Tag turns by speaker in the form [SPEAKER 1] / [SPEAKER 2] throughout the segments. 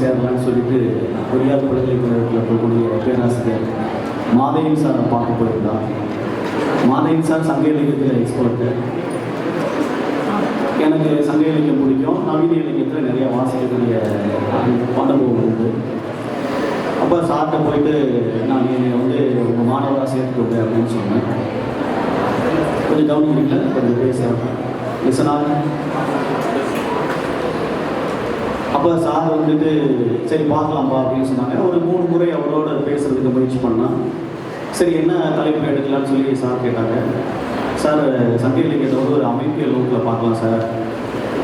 [SPEAKER 1] சேரலான்னு சொல்லிட்டு பொறியார் பல்கலைக்கழகத்தில் போகக்கூடிய பேராசிரியர் மாதையும் சார் பார்க்க போயிருந்தார் மாதையும் சார் சங்க இலக்கியத்தில் எக்ஸ்பர்ட்டு எனக்கு சங்க இலக்கியம் பிடிக்கும். நவீன இலக்கியத்தில் நிறைய வாசிக்கக்கூடிய அனுபவம் உண்டு. அப்போ சார்கிட்ட போயிட்டு நான் என்னை வந்து உங்கள் மாணவராக சேர்த்துக்கொண்டேன் அப்படின்னு சொன்னேன். கொஞ்சம் கவனிக்கல கொஞ்சம் பேசுகிறேன் லிசனாக அப்போ சார் வந்துட்டு சரி பார்க்கலாம்ப்பா அப்படின்னு சொன்னாங்க. ஒரு மூணு முறை அவரோட பேசுறதுக்கு முயற்சி பண்ணான் சரி என்ன தலைப்பு எடுக்கலாம்னு சொல்லி சார் கேட்டாங்க. சார் சங்க இலக்கியத்தோட வந்து ஒரு அமைப்பியல் நோக்கில் பார்க்கலாம் சார்.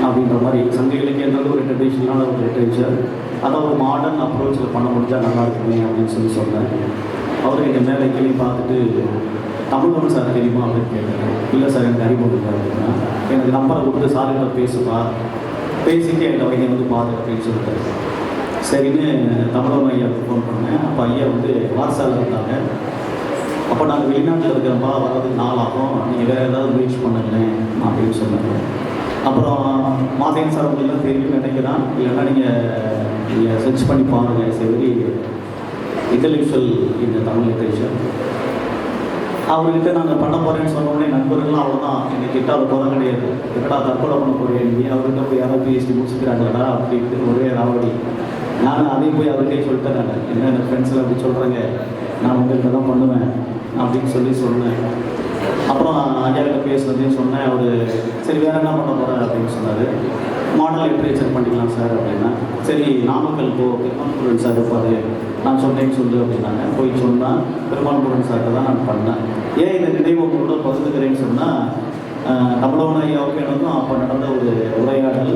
[SPEAKER 1] அப்படின்ற மாதிரி சங்க இலக்கியன்றது ஒரு ட்ரெடிஷ்னலான ஒரு லிட்ரேச்சர் அதை ஒரு மாடர்ன் அப்ரோச்சில் பண்ண முடிஞ்சால் நல்லா இருக்குமே அப்படின்னு சொல்லி சொன்னேன் அவர் எங்கள் மேலே கேள்வி பார்த்துட்டு தமிழ் சார் தெரியுமா? அப்படின்னு கேட்டாங்க இல்லை சார் எனக்கு அறிமுகம் அப்படின்னா எனக்கு நம்பரை கொடுத்து சார்கிட்ட பேசுப்பா. பேசிட்டு எங்கள் பையன் வந்து பாரு அப்படின்னு சொல்லிட்டாரு. சரின்னு தமிழம் ஐயாவுக்கு ஃபோன் பண்ணேன். அப்போ ஐயா வந்து வாட்ஸ்அப்பில் இருந்தாங்க. அப்போ நாங்கள் வெளிநாட்டில் இருக்கிறப்பா வர்றதுக்கு நாள் ஆகும் நீங்கள் வேறு ஏதாவது முயற்சி பண்ணுங்களேன் அப்படின்னு சொன்னாங்க அப்புறம் மாதையன் சார் உங்களெல்லாம் தெரியும் நினைக்கிறான். இல்லைன்னா நீங்கள் நீங்கள் சர்ச் பண்ணி பாருங்கள் சரி இன்டெலெக்சுவல் இந்த தமிழ் லிட்ரேச்சர் அவர்கிட்ட நாங்கள் பண்ண போகிறேன்னு சொன்ன உடனே நண்பர்கள்லாம் அவ்வளோதான் எங்கள் கிட்ட அவர் போகிற கிடையாது. எப்படா தற்கொலை பண்ண போகிறேன் நீ அவர்கிட்ட போய் யாராவது பிஹெச்டி முடிச்சுக்கிறாங்களா அப்படின்ட்டு ஒரே ராவடி. நானும் அதையும் போய் அவர்கிட்டே சொல்லிட்டேன் நான். என்ன என் ஃப்ரெண்ட்ஸில் அப்படி சொல்கிறாங்க நான் உங்கள்கிட்ட தான் பண்ணுவேன் அப்படின்னு சொல்லி சொன்னேன். அப்புறம் ஐயாக்கிட்ட பேசுனதையும் சொன்னேன். அவர் சரி வேறு என்ன பண்ண போகிறேன் அப்படின்னு சொன்னார். மாடல் லிட்ரேச்சர் பண்ணிக்கலாம் சார் அப்படின்னா. சரி நாமக்கல் போ பெருமாள் சார் இருப்பார். நான் சொன்னேன்னு சொல்லு அப்படின்னாங்க. போய் சொன்னால் பெருமாள் சார்கிட்ட தான் நான் பண்ணேன். ஏன் இந்த நினைவு உங்களோட பகிர்ந்துக்கிறேன்னு சொன்னால் தமிழவன ஐயாவுக்கு எனக்கும் அப்போ நடந்த ஒரு உரையாடல்.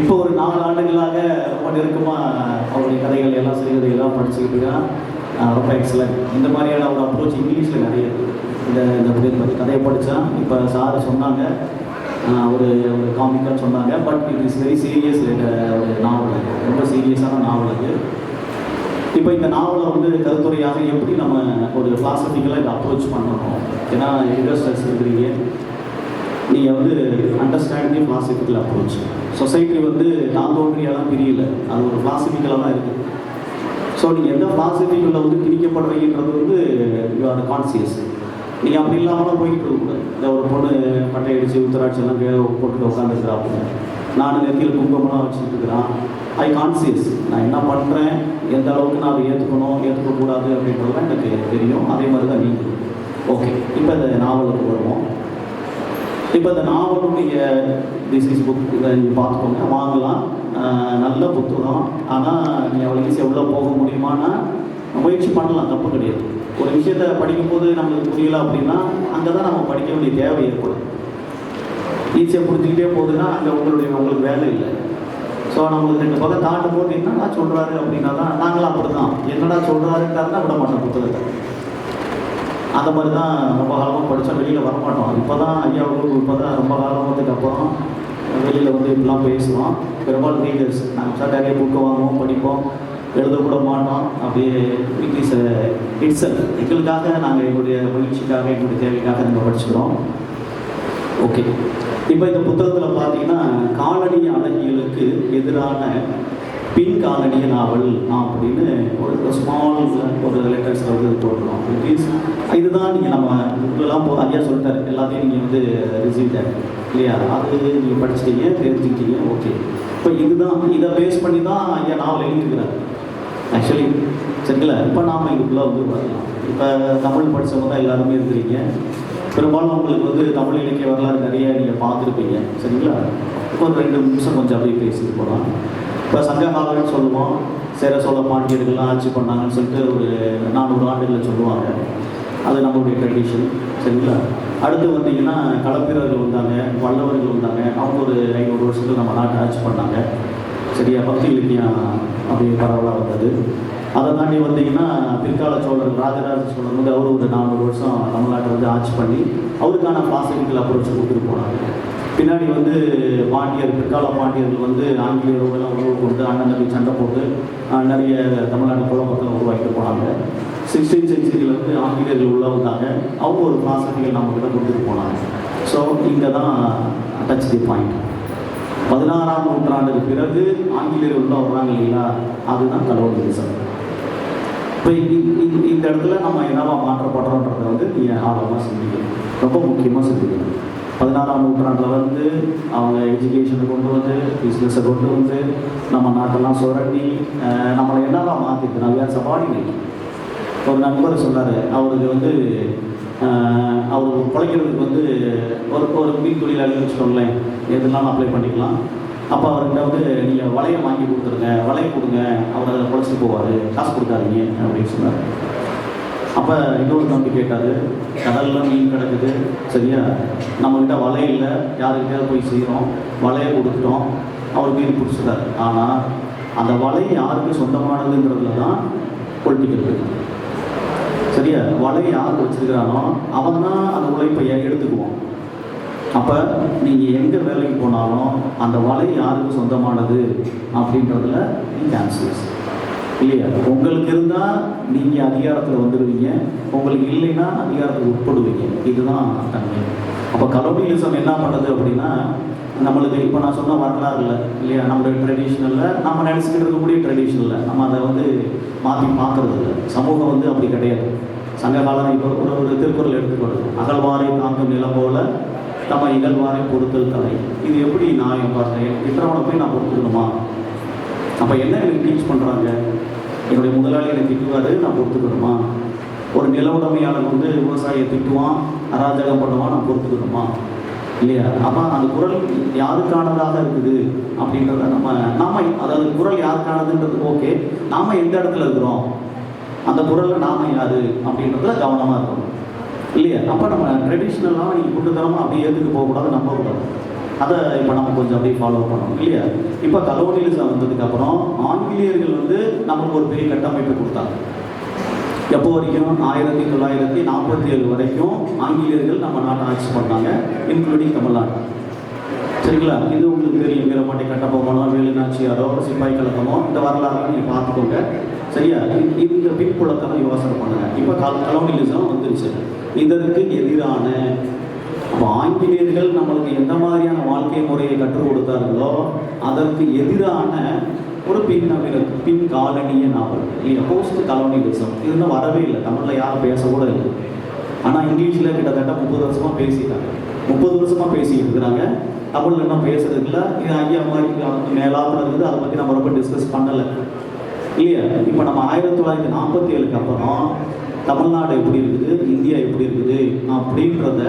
[SPEAKER 1] இப்போ ஒரு நாலு ஆண்டுகளாக ரொம்ப நெருக்கமாக அவருடைய கதைகள் எல்லாம் சிறுகதைகள்லாம் படிச்சுக்கிட்டு இருக்கேன். ரொம்ப எக்ஸலண்ட் இந்த மாதிரியான ஒரு அப்ரோச் இங்கிலீஷில் நிறைய இந்த இந்த பற்றி கதையை படித்தான் இப்போ சார் சொன்னாங்க. ஒரு ஒரு காமிக்காக சொன்னாங்க. But it is very serious ஒரு நாவல் அது. ரொம்ப சீரியஸான நாவல் அது இப்போ இந்த நாவலை வந்து கருத்துரையாக எப்படி நம்ம ஒரு ஃபிலாசபிக்கலாக இதை அப்ரோச் பண்ணணும்? ஏன்னா இன்வெஸ்டர்ஸ் இருக்கிறீங்க நீங்கள் வந்து அண்டர்ஸ்டாண்டிங் ஃபிலாசபிக்கல் அப்ரோச் சொசைட்டி வந்து நான் தோன்றியெல்லாம் பிரியல. அது ஒரு ஃபிலாசபிக்கலாக தான் இருக்குது ஸோ நீங்கள் எந்த ஃபிலாசபிக்குள்ள வந்து திணிக்கப்படுறீங்கன்றது வந்து யூ ஆர் கான்சியஸ் நீங்கள் அப்படி இல்லாமலும் போய்கிட்டு இருக்கக்கூடாது. இந்த ஒரு பொண்ணு பட்டை அடித்து உத்தராட்சி எல்லாம் கீழே போட்டுட்டு உட்காந்துருக்குறாப்புல நான் நெத்தியில் குங்குமம்லாம் வச்சுட்டு இருக்கிறான். ஐ கான்சியஸ் நான் என்ன பண்ணுறேன் எந்த அளவுக்கு நான் அதை ஏற்றுக்கணும் ஏற்றுக்கக்கூடாது அப்படின்றதுலாம் எனக்கு தெரியும். அதே மாதிரி தான் நீங்கள் ஓகே இப்போ இந்த நாவலுக்கு வருவோம். இப்போ இந்த நாவலுடைய திஸ் இஸ் புக் இதை நீங்கள் பார்த்துக்கோங்க. வாங்கலாம். நல்ல புத்தகம். ஆனால் நீ அவ்வளோ ஈஸியாக உள்ளே போக முடியுமான்னா முயற்சி பண்ணலாம் தப்பு கிடையாது. ஒரு விஷயத்தை படிக்கும்போது நம்மளுக்கு புரியல அப்படின்னா அங்கே தான் நம்ம படிக்க வேண்டிய தேவை ஏற்படும். ஈஸியாக புரிஞ்சுக்கிட்டே போகுதுன்னா அங்கே உங்களுடைய உங்களுக்கு வேலை இல்லை. ஸோ நம்மளுக்கு ரெண்டு பக்கம் தாண்டும் போது என்னடா சொல்கிறாரு அப்படின்னா தான் நாங்களும் அப்படி தான் என்னடா சொல்கிறாருக்காருன்னா விட மாட்டோம் புத்தகத்தை. அந்த மாதிரி தான் ரொம்ப காலமாக படித்தா வெளியில் வரமாட்டோம் இப்போ தான் ஐயா அவர்களுக்கு இப்போ தான் ரொம்ப காலமாகத்துக்கு அப்புறம் வெளியில் வந்து இப்படிலாம் பேசுவோம் பெரும்பாலும் ரீடர்ஸ் நாங்கள் சார் நிறைய புக்கு வாங்குவோம் படிப்போம். எழுதக்கூட மாட்டோம் அப்படியே இட் இஸ் இட்ஸ் எங்களுக்காக நாங்கள் எங்களுடைய மகிழ்ச்சிக்காக எங்களுடைய தேவைக்காக நாங்கள் படிச்சுக்கிறோம். ஓகே இப்போ இந்த புத்தகத்தில் பார்த்தீங்கன்னா காலனி அழகியலுக்கு எதிரான பின் காலனிய நாவல் அப்படின்னு ஒரு ஸ்மால் ஒரு லெட்டர்ஸில் வந்து போட்டுருவோம் இட் இதுதான் நீங்கள் நம்ம புக்கெல்லாம் போ ஐயா சொல்லிட்டாரு. எல்லாத்தையும் நீங்கள் வந்து ரிசீவ் இல்லையா? அது நீங்கள் படிச்சிட்டீங்க தெரிஞ்சுக்கிட்டீங்க ஓகே இப்போ இதுதான் இதை பேஸ் பண்ணி தான் ஐயா நாவல் எழுதியிருக்கிறார் ஆக்சுவலி சரிங்களா? இப்போ நாம் இதுக்குள்ளே வந்து வரலாம். இப்போ தமிழ் படித்தவங்க தான் எல்லாருமே இருக்கிறீங்க. பெரும்பாலும் உங்களுக்கு வந்து தமிழ் இலக்கிய வரலாறு நிறைய நீங்கள் பார்த்துருப்பீங்க. சரிங்களா? இப்போ ஒரு ரெண்டு நிமிஷம் கொஞ்சம் அப்படியே பேசிட்டு போகலாம். இப்போ சங்க காலம்னு சொல்லுவோம். சேர சோழ பாண்டியர்கள்லாம் ஆட்சி பண்ணாங்கன்னு சொல்லிட்டு ஒரு நானூறு ஆண்டுகளில் சொல்லுவாங்க. அது நம்மளுடைய ட்ரெடிஷன் சரிங்களா? அடுத்து வந்தீங்கன்னா களப்பிரர்கள் வந்தாங்க வல்லவர்கள் வந்தாங்க. அவங்க ஒரு ஐநூறு வருஷத்துக்கு நம்ம நாட்டை ஆட்சி பண்ணாங்க. சரியா பக்தி இலக்கியம் அப்படி பரவலாக வந்தது. அதை தாண்டி வந்தீங்கன்னா பிற்கால சோழர் ராஜராஜ சோழர் வந்து அவர் ஒரு நானூறு வருஷம் தமிழ்நாட்டை வந்து ஆட்சி பண்ணி அவருக்கான பிளாஸ்டிக்கல் அப்ரோச் கொடுத்துட்டு போனாங்க. பின்னாடி வந்து பாண்டியர் பிற்கால பாண்டியர்கள் வந்து ஆங்கிலேயர்களெல்லாம் உணவு கொண்டு அண்ணன் தம்பி சண்டை போட்டு நிறைய தமிழ்நாடு குழப்பத்தில் உருவாக்கிட்டு போனாங்க. சிக்ஸ்டீன் செஞ்சுரியில் வந்து ஆங்கிலேயர்கள் உள்ள வந்தாங்க. அவங்க ஒரு பிளாஸ்டிக்கல் நம்ம கொடுத்துட்டு போனாங்க. ஸோ இங்கே தான் டச் தி பாயிண்ட் பதினாறாம் நூற்றாண்டுக்கு பிறகு ஆங்கிலேயர் உள்ள வர்றாங்க இல்லைங்களா? அதுதான் கடவுள் தேசம் இப்போ இந்த இடத்துல நம்ம என்னவா மாற்றப்படுறோன்றத வந்து நீங்கள் ஆழமாக சிந்திக்கணும். ரொம்ப முக்கியமாக சிந்திக்கணும். பதினாறாம் நூற்றாண்டில் வந்து அவங்க எஜுகேஷனை கொண்டு வந்து பிஸ்னஸை கொண்டு வந்து நம்ம நாட்டெல்லாம் சுரண்டி நம்மளை என்னவா மாற்றிட்டு வேறு சபாடினேன் ஒரு நண்பர் சொன்னார் அவருக்கு வந்து அவர் பிழைக்கிறதுக்கு வந்து ஒரு ஒரு மீன் தொழிலாளி வச்சுக்கோங்களேன். எதுனாலும் அப்ளை பண்ணிக்கலாம். அப்போ அவர்கிட்ட வந்து நீங்கள் வலையை வாங்கி கொடுத்துருங்க வலையை கொடுங்க. அவர் அதில் பொழைச்சிட்டு போவார். காசு கொடுக்காதீங்க அப்படின்னு சொன்னார். அப்போ இன்னொரு தம்பி கேட்டார் கடலில் மீன் கிடக்குது. சரியா? நம்மக்கிட்ட வலை இல்லை. போய் செய்கிறோம் வலையை கொடுத்துட்டோம். அவர் மீன் பிடிச்சிட்டார். ஆனால் அந்த வலை யாருக்கு சொந்தமானதுங்கிறதுல தான் பொலிட்டிக்கல் இருக்கு சரியா? வலை யார் வச்சிருக்கிறானோ அவன் தான் அந்த உழைப்பை எடுத்துக்குவான். அப்போ நீங்கள் எங்கே வேலைக்கு போனாலும் அந்த வலை யாருக்கு சொந்தமானது அப்படின்றதுல கேன்சல்ஸ் இல்லையா? உங்களுக்கு இருந்தால் நீங்கள் அதிகாரத்தில் வந்துடுவீங்க உங்களுக்கு இல்லைன்னா அதிகாரத்துக்கு உட்படுவீங்க. இதுதான் தன்மை. அப்போ கலோனியலிசம் என்ன பண்ணுது அப்படின்னா நம்மளுக்கு இப்போ நான் சொன்ன வரலாறு இல்லை இல்லையா? நம்மளுடைய ட்ரெடிஷ்னலில் நம்ம நினச்சிக்கிட்டு இருக்கக்கூடிய ட்ரெடிஷ்னலில் நம்ம அதை வந்து மாற்றி பார்க்கறது இல்லை சமூகம் வந்து அப்படி கிடையாது. சங்க காலம் இப்போ ஒரு ஒரு திருக்குறள் எடுத்துக்கொள்ளும். அகழ்வாரை தாங்கும் நிலம் போல நம்ம இகழ்வாரை பொறுத்தல் தலை இது எப்படி நான் பார்த்தேன் விட்டுறவனை போய் நான் பொறுத்துக்கணுமா? அப்போ என்ன எனக்கு டீச் பண்ணுறாங்க என்னுடைய முதலாளி என்னை திட்டுவார் நான் பொறுத்துக்கணுமா? ஒரு நில உடைமையாளர் வந்து விவசாயியை திட்டுவான் அராஜகம் பண்ணுவான் நான் பொறுத்துக்கணுமா? இல்லையா? அப்போ அந்த குரல் யாருக்கானதாக இருக்குது அப்படின்றத நம்ம நாம அதாவது குரல் யாருக்கானதுன்றது ஓகே நாம எந்த இடத்துல இருக்கிறோம்? அந்த குரலில் நாம யாரு? அப்படின்றத கவனமாக இருக்கணும். இல்லையா? அப்போ நம்ம ட்ரெடிஷ்னலாக நீங்கள் குட்டுத்தனமாக அப்படியே ஏற்றுக்கு போகக்கூடாது நம்பக்கூடாது. அதை இப்போ நம்ம கொஞ்சம் அப்படியே ஃபாலோ பண்ணணும் இல்லையா? இப்போ கலோனியலிசம் வந்ததுக்கப்புறம் ஆங்கிலேயர்கள் வந்து நமக்கு ஒரு பெரிய கட்டமைப்பு கொடுத்தாங்க. எப்போ வரைக்கும்? ஆயிரத்தி தொள்ளாயிரத்தி நாற்பத்தி ஏழு வரைக்கும் ஆங்கிலேயர்கள் நம்ம நாட்டை ஆட்சி பண்ணாங்க இன்க்ளூடிங் தமிழ்நாடு. சரிங்களா? இது உங்களுக்கு தெரியும் வீரமாட்டி கட்டபொம்மனோ வேலுநாச்சியாரோ சிப்பாய் கழகமோ இந்த வரலாறுலாம் நீங்கள் பார்த்துக்கோங்க. சரியா? இந்த பின்புலத்தை யோசனை பண்ணுங்க. இப்போ கல் கலோனியலிசம் வந்துருச்சு. இதற்கு எதிரான அப்போ ஆங்கிலேயர்கள் நம்மளுக்கு எந்த மாதிரியான வாழ்க்கை முறையை கற்றுக் கொடுத்தார்களோ அதற்கு எதிரான ஒரு பின் பின் காலனிய நாவல். இல்லையா? போஸ்ட் கலோனியலிசம் இது இன்னும் வரவே இல்லை. தமிழில் யாரும் பேச கூட இல்லை. ஆனால் இங்கிலீஷில் கிட்டத்தட்ட முப்பது வருஷமாக பேசிட்டாங்க. முப்பது வருஷமாக பேசிட்டு இருக்கிறாங்க. தமிழில் இன்னும் பேசுறதுல இது ஐயா மாதிரி மேலாப்பில் இருக்குது. அதை பற்றி நம்ம ரொம்ப டிஸ்கஸ் பண்ணலை. இல்லையா இப்போ நம்ம ஆயிரத்தி தொள்ளாயிரத்தி நாற்பத்தி ஏழுக்கு அப்புறம் தமிழ்நாடு எப்படி இருக்குது? இந்தியா எப்படி இருக்குது? அப்படின்றத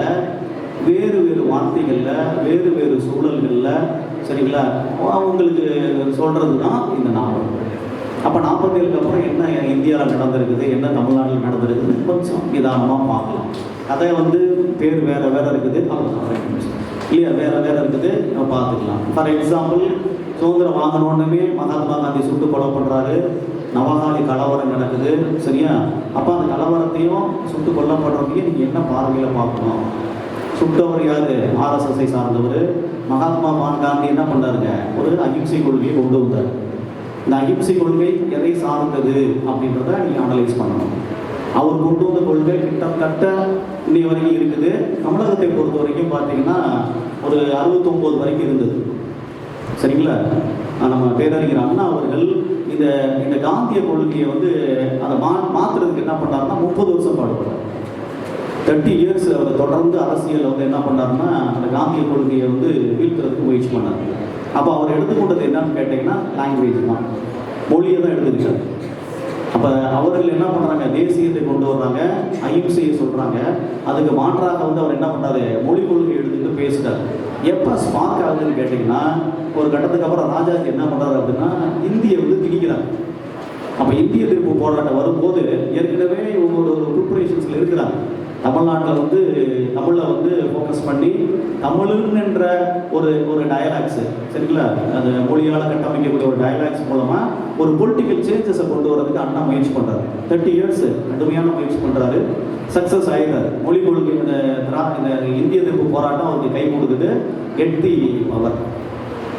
[SPEAKER 1] வேறு வேறு வார்த்தைகளில் வேறு வேறு சூழல்களில் சரிங்களா? அவங்களுக்கு சொல்கிறது தான் இந்த நாவல். அப்போ நாற்பத்தேழுக்கு அப்புறம் என்ன இந்தியாவில் நடந்திருக்குது? என்ன தமிழ்நாட்டில் நடந்திருக்குது கொஞ்சம் நிதானமாக பார்க்கலாம். அதை வந்து பேர் வேறு வேறு இருக்குது. அவ்வளோதான் இல்லையா வேற வேற இருக்குது நம்ம பார்த்துக்கலாம். ஃபார் எக்ஸாம்பிள் சுதந்திரம் வாங்கணுன்னே மகாத்மா காந்தி சுட்டு கொலை பண்ணுறாரு நவகாலி கலவரம் நடக்குது சரியா? அப்போ அந்த கலவரத்தையும் சுட்டு கொல்லப்படுறதையும் நீங்கள் என்ன பார்வையில் பார்க்கணும்? சுட்டவர் யார்? ஆர்எஸ்எஸ்ஐ சார்ந்தவர். மகாத்மா காந்தி என்ன பண்ணாருங்க? ஒரு அகிம்சை கொள்கையை கொண்டு வந்தார். இந்த அகிம்சை கொள்கை எதை சார்ந்தது அப்படின்றத நீங்கள் அனலைஸ் பண்ணணும். அவர் கொண்டு வந்த கொள்கை கிட்டத்தட்ட இன்னை வரைக்கும் இருக்குது. தமிழகத்தை பொறுத்த வரைக்கும் பார்த்தீங்கன்னா ஒரு அறுபத்தொம்போது வரைக்கும் இருந்தது. சரிங்களா? நம்ம பேரறிஞர் அண்ணா அவர்கள் இந்த இந்த காந்திய கொள்கையை வந்து அதை மா மாற்றுறதுக்கு என்ன பண்ணாருன்னா முப்பது வருஷம் பாடுபட்டார். தேர்ட்டி இயர்ஸ் அவர் தொடர்ந்து அரசியலில் வந்து என்ன பண்ணாருன்னா அந்த காந்திய கொள்கையை வந்து வீழ்த்துறதுக்கு முயற்சி பண்ணார். அப்போ அவர் எடுத்துக்கொண்டது என்னன்னு கேட்டிங்கன்னா லாங்குவேஜ் தான். மொழியை தான் எடுத்துக்கிட்டார். அப்போ அவர்கள் என்ன பண்ணுறாங்க தேசியத்தை கொண்டு வர்றாங்க அகிம்சையை சொல்கிறாங்க அதுக்கு மாற்றாக வந்து அவர் என்ன பண்ணாரு மொழி கொள்கை எடுத்துக்கிட்டு பேசுகிறார் எப்போ ஸ்பார்க் ஆகுதுன்னு கேட்டிங்கன்னா ஒரு கட்டத்துக்கு அப்புறம் ராஜாஜி என்ன பண்ணுறாரு அப்படின்னா இந்தியை வந்து திணிக்கிறாங்க அப்போ இந்திய திருப்பு போராட்டம் வரும்போது ஏற்கனவே இவங்களோட ஒரு ஒரு ப்ரிப்பரேஷன்ஸில் இருக்கிறாங்க. தமிழ்நாட்டில் வந்து தமிழில் வந்து ஃபோக்கஸ் பண்ணி தமிழுன்னு ஒரு ஒரு டயலாக்ஸு சரிங்களா? அந்த மொழியால் கட்டமைக்கக்கூடிய ஒரு டயலாக்ஸ் மூலமாக ஒரு பொலிட்டிக்கல் சேஞ்சஸை கொண்டு வரதுக்கு அண்ணா முயற்சி பண்ணுறாரு தேர்ட்டி இயர்ஸ் கடுமையான முயற்சி பண்ணுறாரு சக்ஸஸ் ஆகிடுறாரு மொழி கொள்கை இந்த திரா இந்த இந்திய எதிர்ப்பு போராட்டம் அவருக்கு கை கொடுக்குது. கெட்டி பவர்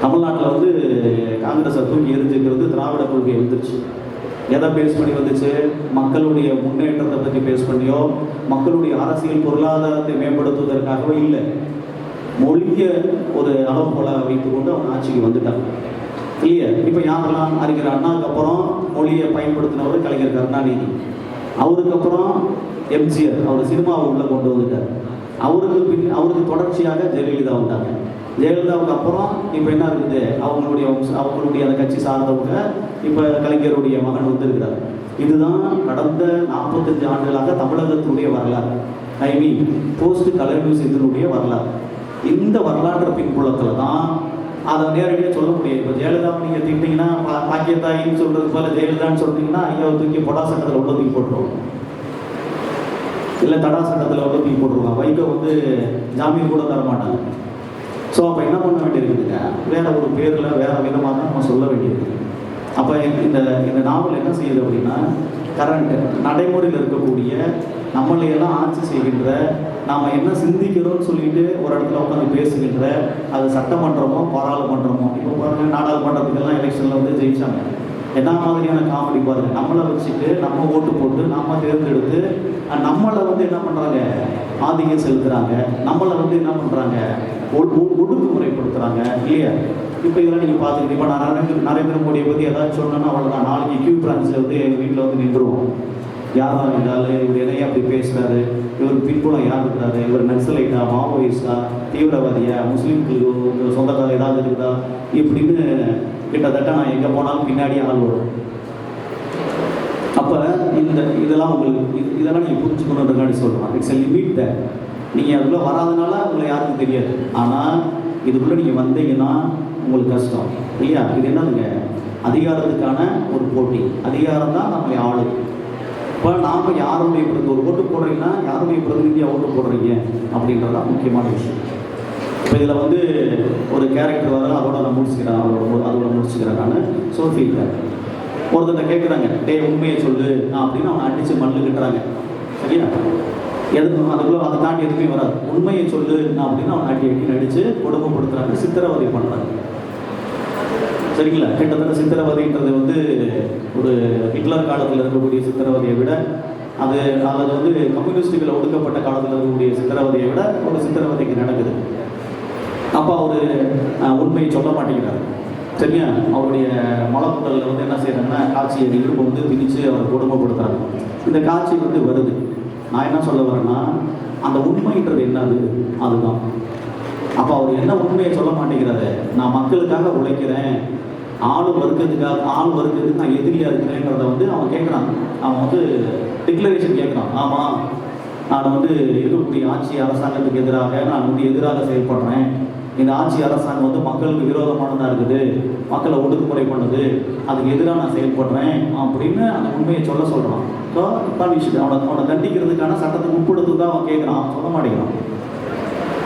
[SPEAKER 1] தமிழ்நாட்டில் வந்து காங்கிரஸை தூக்கி எரிஞ்சுக்கிறது திராவிட கொள்கை வந்துருச்சு எதை பேஸ் பண்ணி வந்துச்சு? மக்களுடைய முன்னேற்றத்தை பற்றி பேஸ் பண்ணியோ மக்களுடைய அரசியல் பொருளாதாரத்தை மேம்படுத்துவதற்காகவோ இல்லை. மொழியை ஒரு அளவுகோலாக வைத்துக்கொண்டு அவன் ஆட்சிக்கு வந்துட்டான். இல்லையா? இப்போ யாரெல்லாம் அறிஞர் அண்ணாவுக்கு அப்புறம் மொழியை பயன்படுத்தினவர் கலைஞர் கருணாநிதி. அவருக்கு அப்புறம் எம்ஜிஆர். அவர் சினிமாவை உள்ளே கொண்டு வந்துட்டார். அவருக்கு பின் அவருக்கு தொடர்ச்சியாக ஜெயலலிதா வந்தாங்க. ஜெயலலிதாவுக்கு அப்புறம் இப்போ என்ன இருக்குது? அவங்களுடைய அவங்களுடைய அந்த கட்சி சார்ந்தவங்க இப்போ கலைஞருடைய மகன் வந்திருக்கிறார். இதுதான் கடந்த நாற்பத்தஞ்சு ஆண்டுகளாக தமிழகத்தினுடைய வரலாறு. ஐ மீன் போஸ்ட் கலைஞர் வரலாறு. இந்த வரலாற்று பின்புலத்தில் தான் அதை நேரடியாக சொல்ல முடியும் இப்போ ஜெயலலிதா நீங்கள் திட்டிங்கன்னா பா- பாக்கியத்தாயின்னு சொல்றது போல ஜெயலலிதான்னு சொல்லிட்டீங்கன்னா ஐயாவை தூக்கி பொடா சட்டத்தில் உள்ள தூக்கி போட்டுருவோம் இல்லை தடா சட்டத்தில் உள்ள தூக்கி போட்டுருவாங்க. வைகோ வந்து ஜாமீன் கூட தர மாட்டாங்க ஸோ அப்போ என்ன பண்ண வேண்டியிருக்குதுங்க? வேறு ஒரு பேரில் வேறு விதமாக தான் நம்ம சொல்ல வேண்டியிருக்கு அப்போ இந்த இந்த நாவல் என்ன செய்யுது அப்படின்னா கரண்ட் நடைமுறையில் இருக்கக்கூடிய நம்மளையெல்லாம் ஆட்சி செய்கின்ற நாம் என்ன சிந்திக்கிறோம்னு சொல்லிட்டு ஒரு இடத்துல உட்காந்து பேசுகின்ற அது சட்டமன்றமோ பாராளுமன்றமோ இப்போ பாருங்கள் நாடாளுமன்றத்துக்கெல்லாம் எலெக்ஷனில் வந்து ஜெயிச்சாங்க. என்ன மாதிரியான காமெடி பாருங்கள் நம்மளை வச்சுட்டு நம்ம ஓட்டு போட்டு நம்ம தேர்ந்தெடுத்து நம்மளை வந்து என்ன பண்ணுறாங்க ஆதிக்கம் செலுத்துகிறாங்க நம்மளை வந்து என்ன பண்ணுறாங்க ஒடுக்குமுறைப்படுத்துகிறாங்க இல்லையா? இப்போ இதெல்லாம் நீங்கள் பார்த்துக்கிட்டு இப்போ நான் நரேந்திர நரேந்திர மோடியை பற்றி ஏதாச்சும் சொன்னேன்னா அவ்வளோதான் நாளைக்கு கியூ பிரான்ச்சில் வந்து எங்கள் வீட்டில் வந்து நின்றுவோம் யாரா இருந்தாலும் இவர் இணைய அப்படி பேசுகிறாரு இவர் பின்புலம் யார் இருக்கிறாரு? இவர் நக்சலைட்டா மாவோயிஸ்டா தீவிரவாதியா முஸ்லீம்களுக்கு சொந்தக்கார ஏதாவது இருக்குதா? இப்படின்னு கிட்டத்தட்ட நான் எங்கே போனாலும் பின்னாடி ஆள் வரும். அப்போ இந்த இதெல்லாம் உங்களுக்கு இது- இதெல்லாம் நீங்கள் புரிஞ்சுக்கணுன்றக்காண்டி சொல்கிறேன் இட்ஸ் எ லிமிட் த நீங்கள் அதுக்குள்ளே வராதனால உங்களை யாருக்கும் தெரியாது. ஆனால் இதுக்குள்ளே நீங்கள் வந்தீங்கன்னா உங்களுக்கு கஷ்டம். இல்லையா? இது என்னதுங்க? அதிகாரத்துக்கான ஒரு போட்டி. அதிகாரம் தான் நம்மளை ஆளு. இப்போ நாம் யாருடைய பிரதி ஒரு ஓட்டு போடுறீங்கன்னா யாருடைய பிரதிநிதியாக ஓட்டு போடுறீங்க அப்படின்றது தான் முக்கியமான விஷயம். இப்போ இதில் வந்து ஒரு கேரக்டர் வர அதோட நான் முடிச்சுக்கிறேன். அதோட அதோட முடிச்சுக்கிறேன் நான். சோஃபியில் ஒருத்தர்கிட்ட கேட்குறாங்க டேய் உண்மையை சொல்லு. அப்படின்னு அவனை அடித்து மண்ணு கட்டுறாங்க. சரியா? எதுக்கு? அதுக்குள்ளே அதை தாண்டி எதுவுமே வராது. உண்மையை சொல்லு. அப்படின்னு அவனை அடி அடி அடித்து கொடுமைப்படுத்துறாங்க சித்திரவதை பண்ணுறாங்க சரிங்களா? கிட்டத்தட்ட சித்திரவதைன்றது வந்து ஒரு ஹிட்லர் காலத்தில் இருக்கக்கூடிய சித்திரவதையை விட அது அது வந்து கம்யூனிஸ்டுகளை ஒடுக்கப்பட்ட காலத்தில் இருக்கக்கூடிய சித்திரவதையை விட ஒரு சித்திரவதைக்கு நடக்குது. அப்போ அவர் உண்மையை சொல்ல மாட்டேங்கிறார். சரியா அவருடைய மலக்குடலில் வந்து என்ன செய்கிறாங்கன்னா காட்சியை இருப்பு வந்து திணிச்சு அவர் கொடுமைப்படுத்துறாங்க. இந்த காட்சி வந்து வருது. நான் என்ன சொல்ல வரேன்னா அந்த உண்மைன்றது என்னது? அதுதான். அப்போ அவர் என்ன உண்மையை சொல்ல மாட்டேங்கிறாரு? நான் மக்களுக்காக உழைக்கிறேன். ஆள் வர்க்கத்துக்காக ஆள் வர்க்கத்துக்கு நான் எதிரியாக இருக்கிறேன்றத வந்து அவன் கேட்குறான் அவன் வந்து டிக்ளரேஷன் கேட்குறான் ஆமாம் நான் வந்து இருக்கக்கூடிய ஆட்சி அரசாங்கத்துக்கு எதிராக நான் வந்து எதிராக செயல்படுறேன். இந்த ஆட்சி அரசாங்கம் வந்து மக்களுக்கு விரோதமானதாக இருக்குது. மக்களை ஒடுக்குமுறை பண்ணுது. அதுக்கு எதிராக நான் செயல்படுறேன் அப்படின்னு அந்த உண்மையை சொல்ல சொல்கிறான் ஸோ பனிஷ்டு அவனை அவனை தண்டிக்கிறதுக்கான சட்டத்துக்கு உட்படுத்து தான் அவன் கேட்குறான் அவன் சொல்ல மாட்டேங்கிறான்.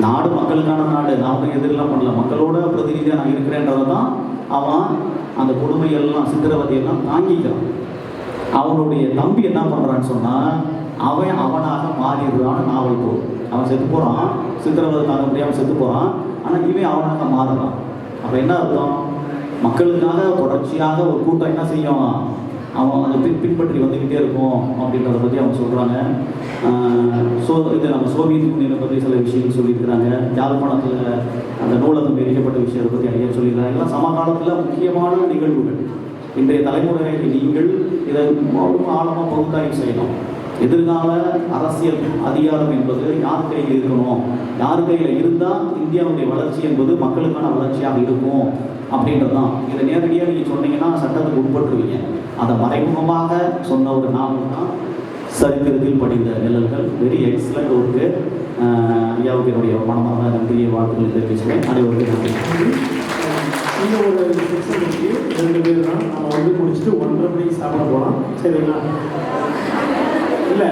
[SPEAKER 1] நாடு மக்களுக்கான நாடு. நான் எதிரெல்லாம் பண்ணல. மக்களோட பிரதிநிதியாக நான் இருக்கிறேன்றதை தான் அவன் அந்த கொடுமையெல்லாம் சித்திரவதையெல்லாம் தாங்கிக்கிறான். அவனுடைய தம்பி என்ன பண்ணுறான்னு சொன்னால் அவன் அவனாக மாறிடுறான்னு நாவல் போகும் அவன் செத்து போகிறான் சித்திரவதை தாங்க முடியாமல் செத்து போகிறான் ஆனால் இவன் அவனாக மாறுறான் அப்போ என்ன அர்த்தம்? மக்களுக்காக தொடர்ச்சியாக ஒரு கூட்டம் என்ன செய்யும்? அவன் அதை பின் பின்பற்றி வந்துக்கிட்டே இருக்கும் அப்படின்றத பற்றி அவங்க சொல்கிறாங்க சோ இது நம்ம சோவியத் யூனியனை பற்றி சில விஷயங்கள் சொல்லியிருக்கிறாங்க. யாழ்ப்பாணத்தில் அந்த நூலகம் எரிக்கப்பட்ட விஷயத்தை பற்றி ஐயா சொல்லியிருக்காங்க எல்லாம் சமகாலத்தில் முக்கியமான நிகழ்வுகள். இன்றைய தலைமுறைக்கு நீங்கள் இதை ஆழமாக பகுத்தாய்வு செய்யணும். எதிர்கால அரசியல் அதிகாரம் என்பது யார் கையில் இருக்கணும்? யார் கையில் இருந்தால் இந்தியாவுடைய வளர்ச்சி என்பது மக்களுக்கான வளர்ச்சியாக இருக்கும் அப்படின்றது தான் இதை நேரடியாக நீங்கள் சொன்னீங்கன்னா சட்டத்துக்கு உட்பட்டுருவீங்க. அதை மறைமுகமாக சொன்ன ஒரு நாவல் தான் சரித்திரத்தில் படிந்த நிழல்கள். வெரி எக்ஸலண்ட் ஒர்க்கு ஐயாவுக்கு என்னுடைய மனமாக நன்றியை வாழ்த்துக்கள் தெரிவிச்சுக்கிறேன். அனைவருக்கும் நன்றி.
[SPEAKER 2] இந்த ஒரு செக்ஷன் இருக்கு ரெண்டு பேர் தான். நம்ம வந்து முடிச்சுட்டு ஒன்றரை மணிக்கு சாப்பிட போகலாம் சரிங்களா? இல்லை.